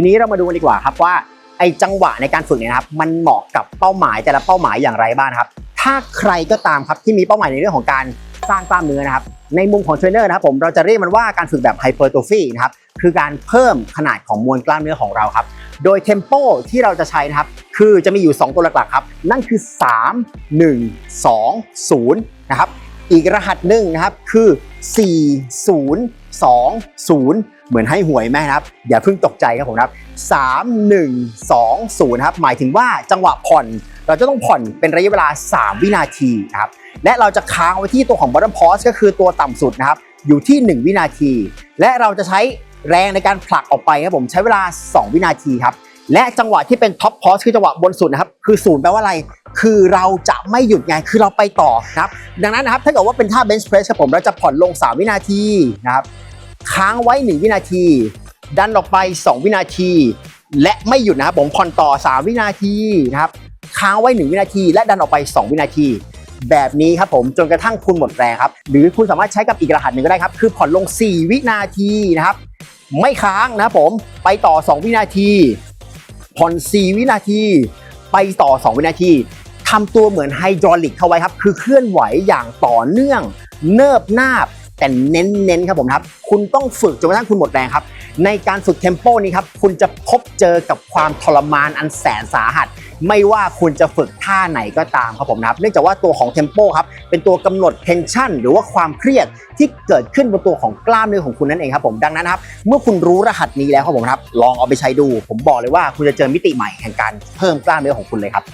ทีนี้เรามาดูกันดีกว่าครับว่าไอจังหวะในการฝึกเนี่ยนะครับมันเหมาะกับเป้าหมายแต่ละเป้าหมายอย่างไรบ้างครับ ถ้าใครก็ตามครับที่มีเป้าหมายในเรื่องของการสร้างกล้ามเนื้อนะครับในมุมของเทรนเนอร์นะครับผมเราจะเรียกมันว่าการฝึกแบบไฮเปอร์โทฟีนะครับคือการเพิ่มขนาดของมวลกล้ามเนื้อของเราครับโดยเทมโปที่เราจะใช้นะครับคือจะมีอยู่ 2 ตัวหลักๆครับ นั่นคือ 3 1 2 0นะครับอีกรหัสหนึ่งนะครับคือ 4 0 2 0 เหมือนให้หวยแม่ครับ อย่าเพิ่งตกใจครับผมครับ 3 1 2 0ครับหมายถึงว่าจังหวะผ่อน เราจะต้องผ่อนเป็นระยะเวลา 3 วินาทีครับและเราจะค้างไว้ที่ตัวของ bottom pause ก็คือตัวต่ำสุดนะครับ อยู่ที่ 1 วินาที และเราจะใช้แรงในการผลักออกไปครับผมใช้เวลา 2 วินาทีครับ และจังหวะที่เป็น top pause คือจังหวะบนสุดนะครับคือศูนย์แปลว่าอะไร คือเราจะไม่หยุดไงคือเราไปต่อครับดังนั้นนะครับถ้าเกิดว่าเป็นท่า bench press ครับผมเราจะผ่อนลง 3 วินาทีนะครับค้างไว้ 1 วินาที ดันออกไป 2 วินาที และไม่หยุดนะครับผมผ่อนต่อ 3 วินาทีนะครับค้างไว้ 1 วินาที และดันออกไป 2 วินาที แบบนี้ครับผมจนกระทั่งคุณหมดแรงครับหรือคุณสามารถใช้กับอีกรหัสหนึ่งก็ได้ครับคือผ่อนลง 4 วินาทีนะครับไม่ค้างนะครับผมไปต่อ 2 วินาที ผ่อน4วินาทีไปต่อ 2 วินาทีทำตัวเหมือนไฮดรอลิกเข้าไว้ครับ คือเคลื่อนไหวอย่างต่อเนื่องเนิบนาบ แต่เน้นๆครับผมครับ คุณต้องฝึกจนกระทั่งคุณหมดแรงครับ ในการฝึกเทมโปนี้ครับ คุณจะพบเจอกับความทรมานอันแสนสาหัส ไม่ว่าคุณจะฝึกท่าไหนก็ตามครับผมนะครับเนื่องจากว่าตัวของเทมโปครับเป็นตัวกำหนดเทนชันหรือว่าความเครียดที่เกิดขึ้นบนตัวของกล้ามเนื้อของคุณนั่นเองครับผมดังนั้นครับเมื่อคุณรู้รหัสนี้แล้วครับผมครับลองเอาไปใช้ดู ผมบอกเลยว่าคุณจะเจอมิติใหม่แห่งการเพิ่มกล้ามเนื้อของคุณเลยครับ